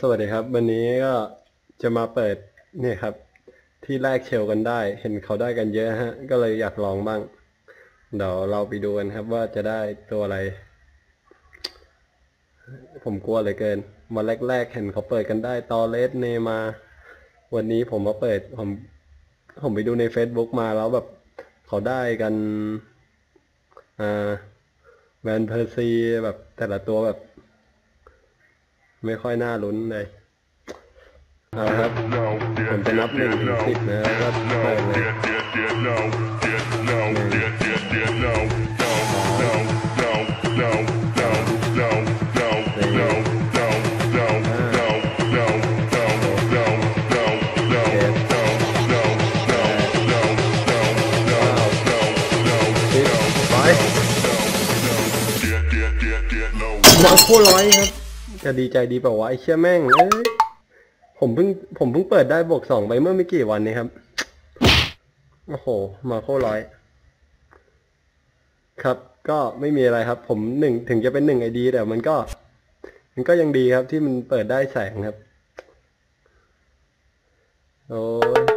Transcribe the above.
สวัสดีครับ วันนี้ก็จะมาเปิดเนี่ยครับ ที่แรกเชลกันได้ เห็นเขาได้กันเยอะฮะ ก็เลยอยากลองบ้าง เดี๋ยวเราไปดูกันครับว่าจะได้ตัวอะไร ผมกลัวเหลือเกินวันแรกๆเห็นเขาเปิดกันได้ตอเลสเนมา วันนี้ผมมาเปิดผมผมไปดูใน Facebook มาแล้วแบบเขาได้กันอ่าแวนเพอร์ซีแบบแต่ละตัวแบบ ไม่ค่อยน่าลุ้นเลยเอาครับผมจะนับหนึ่งถึงสิบนะแล้วก็เปิดเลย มาโคร้อยครับ จะดีใจดีเปล่าวะไอ้เชี่ยแม่ง เอ้ย ผมเพิ่งผมเพิ่งเปิดได้บวกสองไปเมื่อไม่กี่วันนี้ครับ โอ้โห มาโคร้อย ครับ ก็ไม่มีอะไรครับ ผมหนึ่งถึงจะเป็นหนึ่งไอดีแต่มันก็ มันก็ยังดีครับที่มันเปิดได้แสงครับ โอ้ย